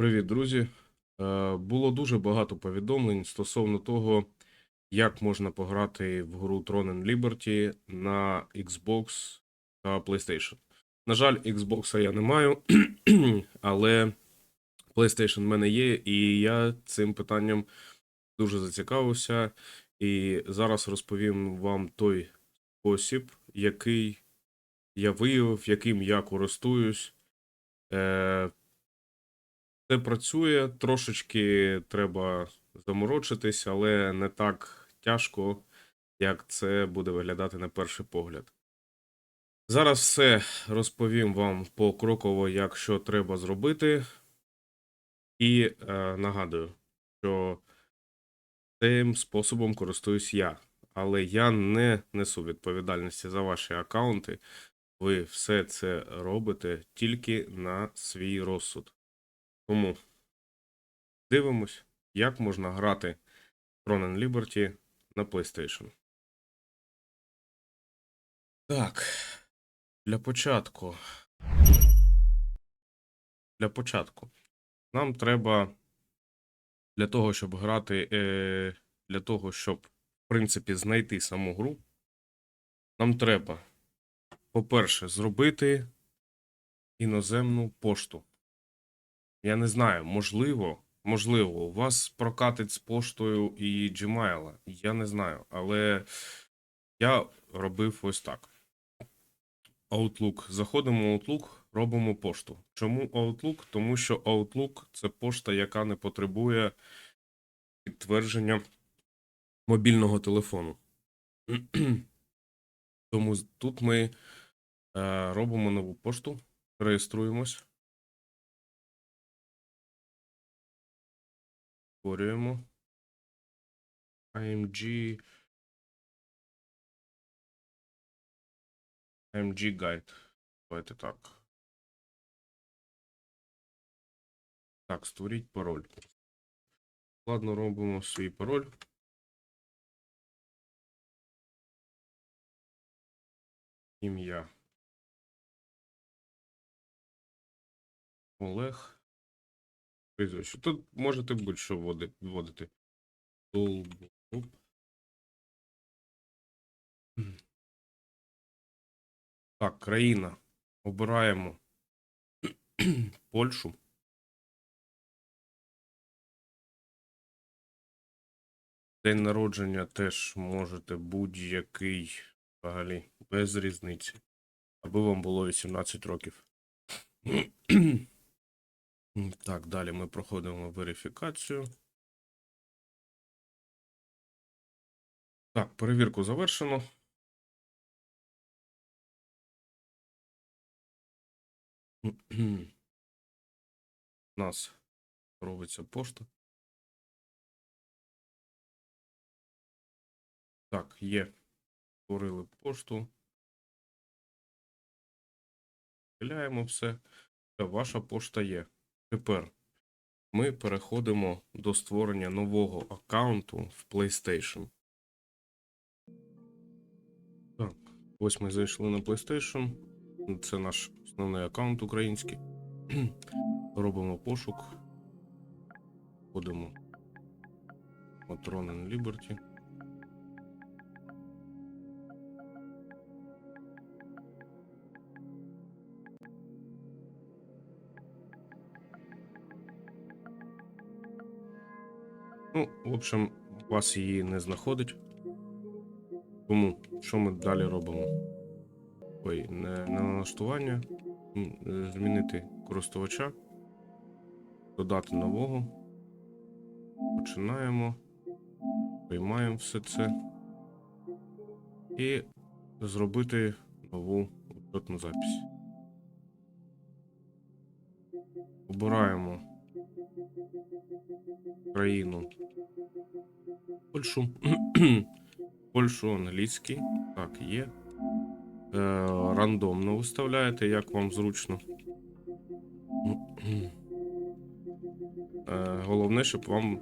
Привіт, друзі. Е, Було дуже багато повідомлень стосовно того, як можна пограти в гру Tron and Liberty на Xbox та PlayStation. На жаль, Xbox я не маю, але PlayStation в мене є, і я цим питанням дуже зацікавився. І зараз розповім вам той спосіб, який я виявив, яким я користуюсь. Це працює, трошечки треба заморочитись, але не так тяжко, як це буде виглядати на перший погляд. Зараз все розповім вам покроково, як що треба зробити. І е, нагадую, що цим способом користуюсь я, але я не несу відповідальності за ваші аккаунти. Ви все це робите тільки на свій розсуд. Тому дивимось, як можна грати Tron and Liberty на PlayStation. Так, для початку. Для початку. Нам треба для того, щоб грати, е, для того, щоб, в принципі, знайти саму гру. Нам треба, по-перше, зробити іноземну пошту. Я не знаю, можливо, можливо, у вас прокатить з поштою і Gmail. Я не знаю, але я робив ось так. Outlook. Заходимо в Outlook, робимо пошту. Чому Outlook? Тому що Outlook це пошта, яка не потребує підтвердження мобільного телефону. Тому тут ми е, робимо нову пошту, реєструємось. Створюємо. AMG. AMG Guide. Давайте так. Так, створіть пароль. Ладно, робимо свій пароль. Ім'я. Олег. Прізвище. Тут можете будь-що вводити. Так, країна. Обираємо Польщу. День народження теж можете будь-який взагалі без різниці. Аби вам було 18 років. Так, далі ми проходимо верифікацію. Так, перевірку завершено. У нас робиться пошта. Так, є. Створили пошту. Виляємо все. Ваша пошта є. Тепер ми переходимо до створення нового аккаунту в PlayStation. Так, ось ми зайшли на PlayStation. Це наш основний аккаунт український. Робимо пошук. Tron and Liberty. Ну, в общем, вас її не знаходить. Тому що ми далі робимо? Ой, не, не налаштування. Е, Змінити користувача. Додати нового. Починаємо. Приймаємо все це. І зробити нову учетну запись. Обираємо країну Польщу. Польщу англійський. Так, є. Е, рандомно виставляєте, як вам зручно. Е, головне, щоб вам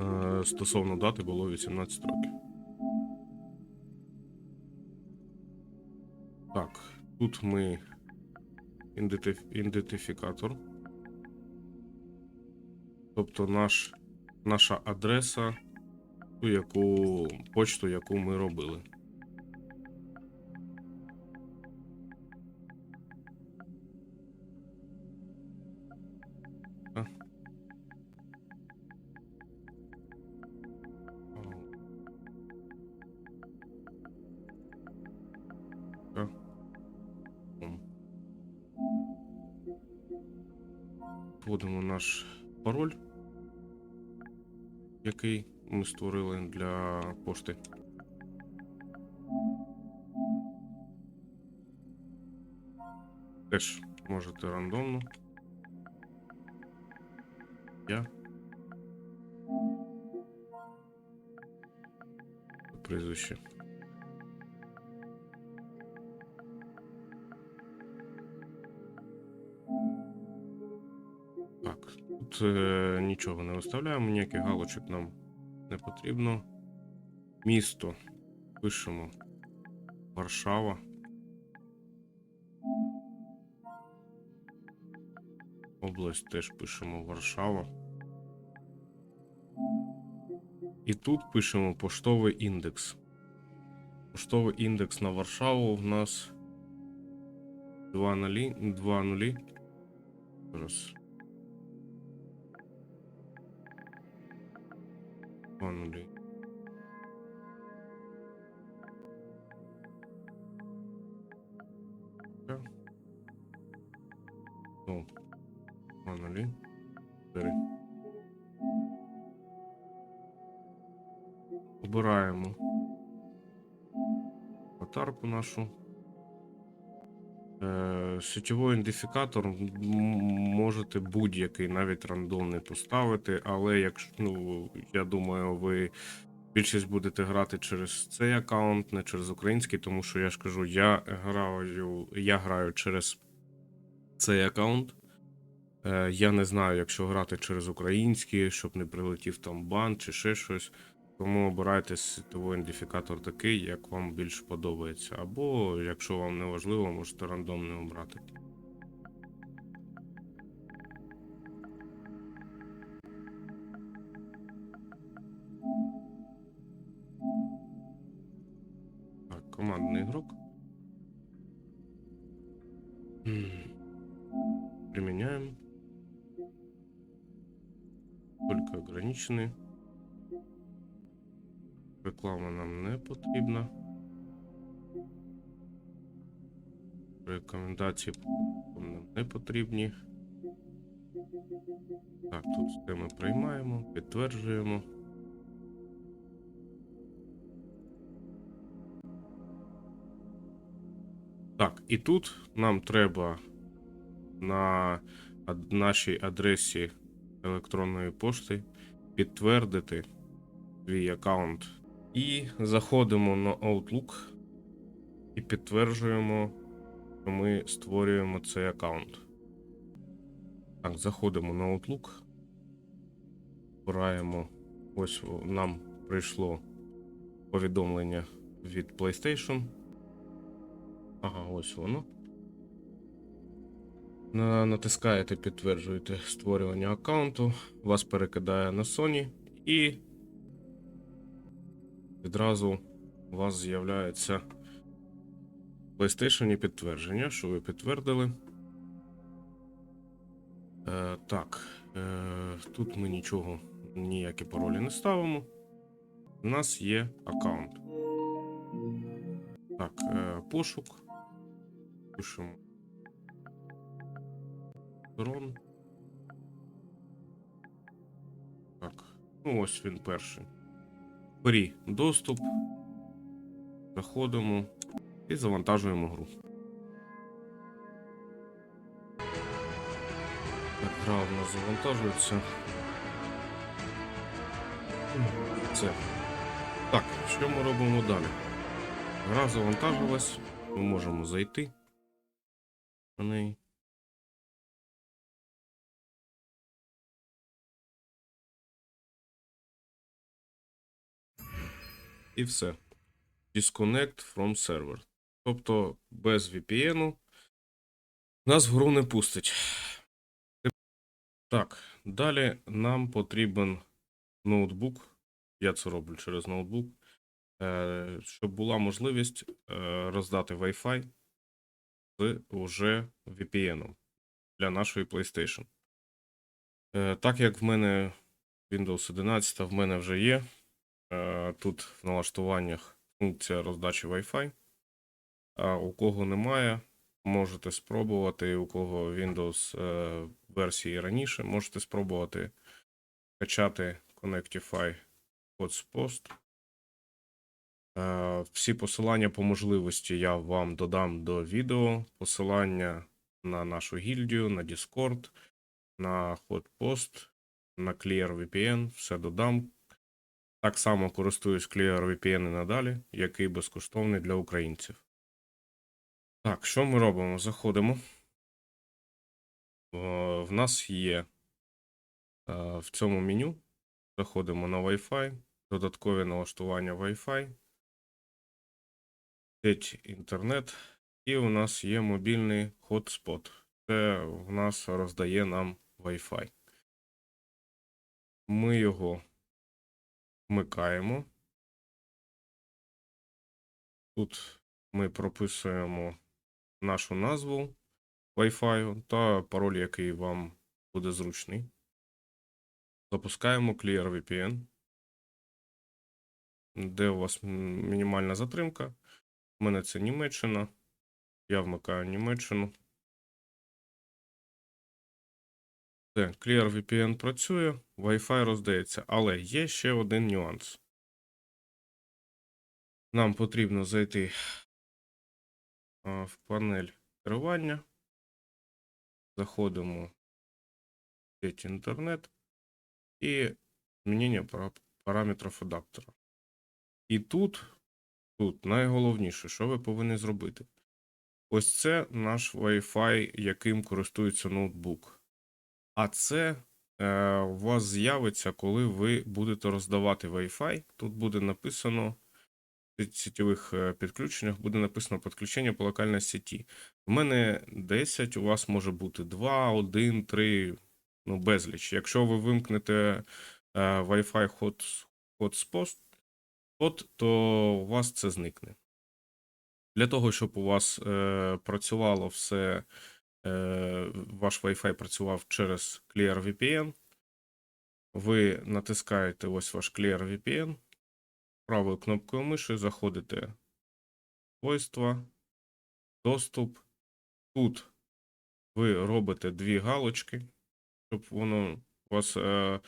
е, стосовно дати було 18 років. Так, тут ми ідентиф- ідентифікатор. Тобто наш, наша адреса, ту, яку почту, яку ми робили. Вводимо наш пароль, який ми створили для пошти. Теж можете рандомно. Я. Прізвище. Е, нічого не виставляємо, ніяких галочок нам не потрібно. Місто пишемо Варшава. Область теж пишемо Варшава. І тут пишемо поштовий індекс. Поштовий індекс на Варшаву в нас 2 нулі. 2 нулі. Зараз. Обираємо аватарку нашу. Е, Сетєвий ідентифікатор можете будь-який, навіть рандомний поставити, але якщо ну, я думаю, ви більшість будете грати через цей аккаунт, не через український, тому що я ж кажу, я граю, я граю через цей аккаунт. Е, Я не знаю, якщо грати через український, щоб не прилетів там бан чи ще щось. Тому обирайте світовий ідентифікатор такий, як вам більш подобається. Або, якщо вам не важливо, можете рандомний обрати. Так, командний ігрок. М. Применяем. Только ограничены. Реклама нам не потрібна. Рекомендації нам не потрібні. Так, тут все ми приймаємо, підтверджуємо. Так, і тут нам треба на нашій адресі електронної пошти підтвердити свій аккаунт. І заходимо на Outlook і підтверджуємо, що ми створюємо цей аккаунт. Так, заходимо на Outlook. Обираємо. Ось нам прийшло повідомлення від PlayStation. Ага, ось воно. Натискаєте, підтверджуєте створювання аккаунту, вас перекидає на Sony і відразу у вас з'являється в PlayStation підтвердження, що ви підтвердили. Е, так, е, тут ми нічого, ніякі паролі не ставимо. У нас є аккаунт. Так, е, пошук. Пишемо. Дрон. Так. Ну, ось він перший. Фрі доступ. Заходимо і завантажуємо гру. Так, гра у нас завантажується. Це. Так, що ми робимо далі? Гра завантажилась. Ми можемо зайти на неї. І все. Disconnect from server. Тобто без VPN нас в гру не пустить. Так, далі нам потрібен ноутбук. Я це роблю через ноутбук, е, щоб була можливість е, роздати Wi-Fi з уже VPN для нашої PlayStation. Е, Так як в мене Windows 11 в мене вже є. Е, Тут в налаштуваннях функція роздачі Wi-Fi. А у кого немає, можете спробувати. У кого Windows е, версії раніше, можете спробувати качати Connectify Hotspot. Е, Всі посилання по можливості я вам додам до відео. Посилання на нашу гільдію, на Discord, на Hotpost, на ClearVPN, все додам. Так само користуюсь ClearVPN і надалі, який безкоштовний для українців. Так, що ми робимо? Заходимо. Е, В нас є е, в цьому меню. Заходимо на Wi-Fi, додаткові налаштування Wi-Fi, сеть інтернет, і у нас є мобільний хотспот. Це в нас роздає нам Wi-Fi. Ми його вмикаємо. Тут ми прописуємо нашу назву Wi-Fi та пароль, який вам буде зручний. Запускаємо ClearVPN, де у вас мінімальна затримка. У мене це Німеччина. Я вмикаю Німеччину. Все, ClearVPN працює, Wi-Fi роздається, але є ще один нюанс. Нам потрібно зайти в панель керування. Заходимо в сеть інтернет і змінення параметрів адаптера. І тут, тут найголовніше, що ви повинні зробити. Ось це наш Wi-Fi, яким користується ноутбук. А це е, у вас з'явиться, коли ви будете роздавати Wi-Fi. Тут буде написано в сетєвих е, підключеннях буде написано підключення по локальній сеті. У мене 10, у вас може бути 2, 1, 3, ну безліч. Якщо ви вимкнете е, Wi-Fi hot, hotspot, то у вас це зникне. Для того, щоб у вас е, працювало все, ваш Wi-Fi працював через ClearVPN, ви натискаєте ось ваш ClearVPN, правою кнопкою миші заходите в свойства, доступ. Тут ви робите дві галочки, щоб воно у вас е,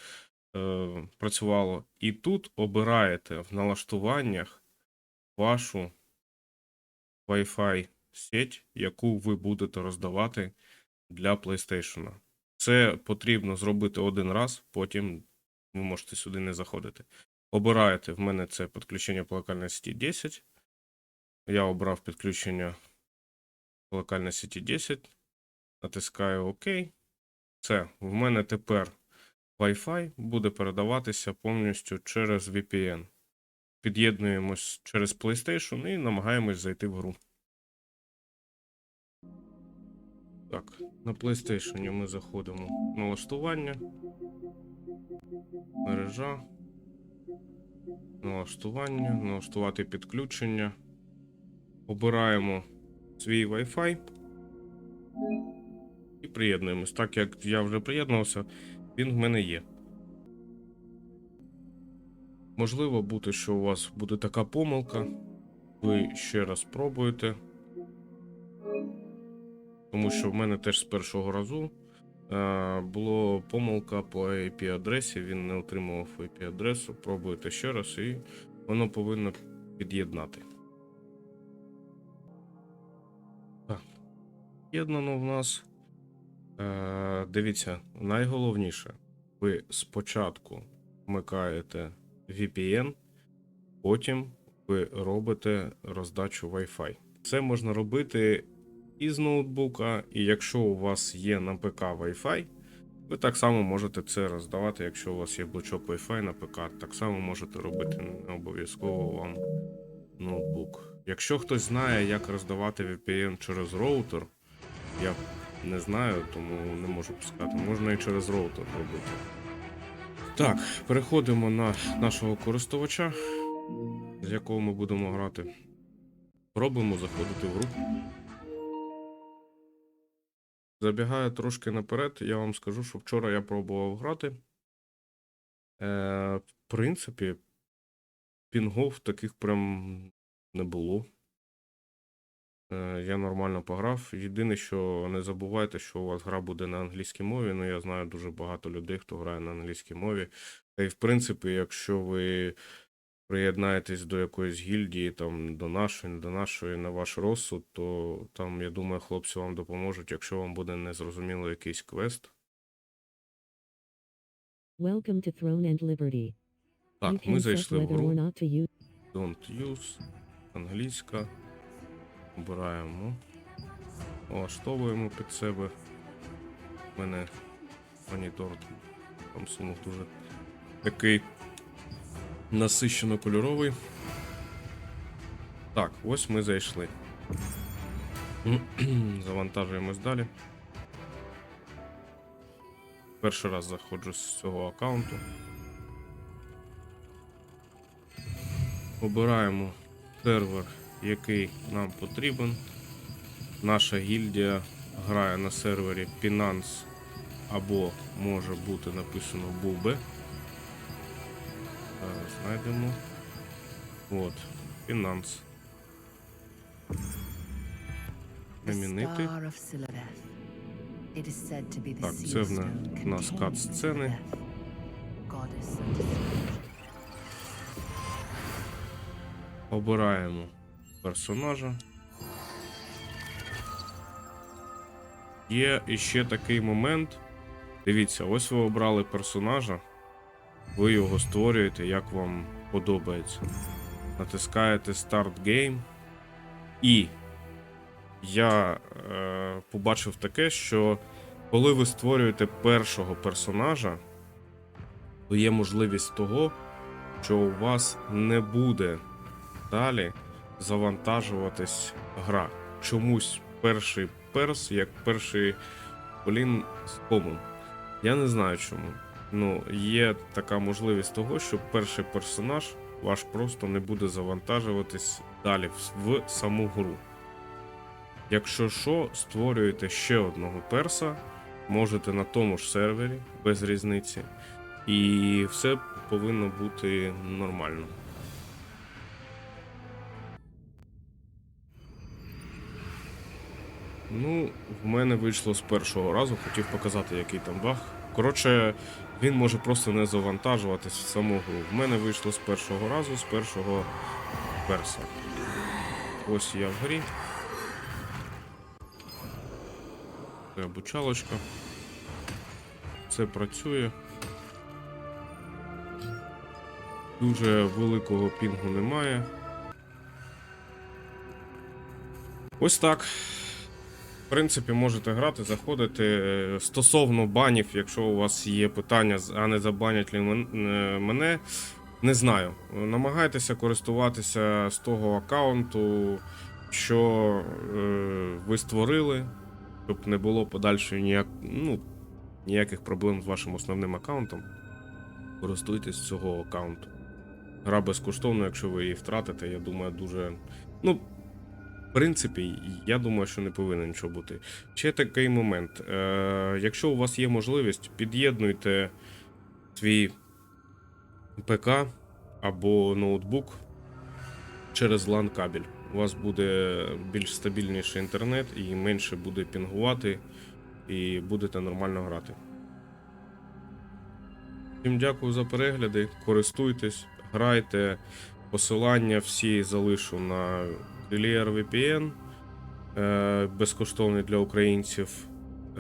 е, працювало. І тут обираєте в налаштуваннях вашу Wi-Fi сеть, яку ви будете роздавати для PlayStation. Це потрібно зробити один раз, потім ви можете сюди не заходити. Обираєте, в мене це підключення по локальній сеті 10. Я обрав підключення по локальній сеті 10. Натискаю ОК. Все, в мене тепер Wi-Fi буде передаватися повністю через VPN. Під'єднуємось через PlayStation і намагаємось зайти в гру. Так, на PlayStation ми заходимо налаштування. Мережа. Налаштування, налаштувати підключення. Обираємо свій Wi-Fi і приєднуємось. Так як я вже приєднувався, він в мене є. Можливо бути, що у вас буде така помилка. Ви ще раз пробуєте. Тому що в мене теж з першого разу е, було помилка по IP-адресі, він не отримував IP-адресу. Пробуєте ще раз, і воно повинно під'єднати. Так. Єднано в нас. Е, дивіться, найголовніше, ви спочатку вмикаєте VPN, потім ви робите роздачу Wi-Fi. Це можна робити із ноутбука, і якщо у вас є на ПК Wi-Fi, ви так само можете це роздавати, якщо у вас є блочок Wi-Fi на ПК, так само можете робити не обов'язково вам ноутбук. Якщо хтось знає, як роздавати VPN через роутер, я не знаю, тому не можу сказати. Можна і через роутер робити. Так, переходимо на нашого користувача, з якого ми будемо грати. Пробуємо заходити в гру. Забігаю трошки наперед, я вам скажу, що вчора я пробував грати. Е, в принципі, пінгов таких прям не було. Е, я нормально пограв. Єдине, що не забувайте, що у вас гра буде на англійській мові. Ну, я знаю дуже багато людей, хто грає на англійській мові. Та й в принципі, якщо ви приєднаєтесь до якоїсь гільдії, там, до нашої, не до нашої, на ваш розсуд, то там, я думаю, хлопці вам допоможуть, якщо вам буде незрозуміло якийсь квест. Welcome to Throne and Liberty. Так, ми зайшли в гру. Don't use. Англійська. Обираємо. Налаштовуємо під себе. У мене монітор Samsung дуже такий насищено кольоровий. Так, ось ми зайшли. Завантажуємось далі. Перший раз заходжу з цього аккаунту. Обираємо сервер, який нам потрібен. Наша гільдія грає на сервері Binance або може бути написано Bube. Зараз знайдемо. От. The Замінити. Так, це в на- в нас of destruction. Обираємо персонажа. Є іще такий момент. Дивіться, ось ви обрали персонажа, ви його створюєте, як вам подобається. Натискаєте Start Game. І я е, побачив таке, що коли ви створюєте першого персонажа, то є можливість того, що у вас не буде далі завантажуватись гра. Чомусь перший перс, як перший колін з комом. Я не знаю чому. Ну, є така можливість того, що перший персонаж ваш просто не буде завантажуватись далі в, саму гру. Якщо що, створюєте ще одного перса, можете на тому ж сервері, без різниці, і все повинно бути нормально. Ну, в мене вийшло з першого разу, хотів показати, який там баг. Коротше, він може просто не завантажуватись в саму гру. В мене вийшло з першого разу, з першого перса. Ось я в грі. Це обучалочка. Це працює. Дуже великого пінгу немає. Ось так. Принципі, можете грати, заходити. Е, Стосовно банів, якщо у вас є питання, а не забанять ли е, мене, не знаю. Намагайтеся користуватися з того аккаунту, що е, ви створили, щоб не було подальшої ніяк, ну, ніяких проблем з вашим основним аккаунтом. Користуйтесь цього аккаунту. Гра безкоштовна, якщо ви її втратите, я думаю, дуже. Ну, принципі, я думаю, що не повинен нічого бути. Ще такий момент. Е, якщо у вас є можливість, під'єднуйте свій ПК або ноутбук через LAN кабель. У вас буде більш стабільніший інтернет і менше буде пінгувати, і будете нормально грати. Всім дякую за перегляди. Користуйтесь, грайте. Посилання всі залишу на Clear VPN е, безкоштовний для українців.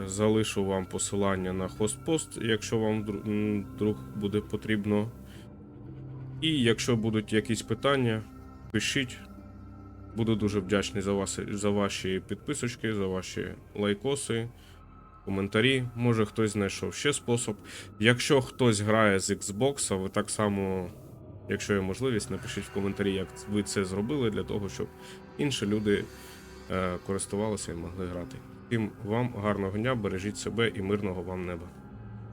Залишу вам посилання на хостпост, якщо вам вдруг буде потрібно. І якщо будуть якісь питання, пишіть. Буду дуже вдячний за вас за ваші підписочки, за ваші лайкоси, коментарі. Може хтось знайшов ще спосіб. Якщо хтось грає з Xbox, ви так само, якщо є можливість, напишіть в коментарі, як ви це зробили, для того, щоб інші люди е, користувалися і могли грати. Тим вам гарного дня, бережіть себе і мирного вам неба.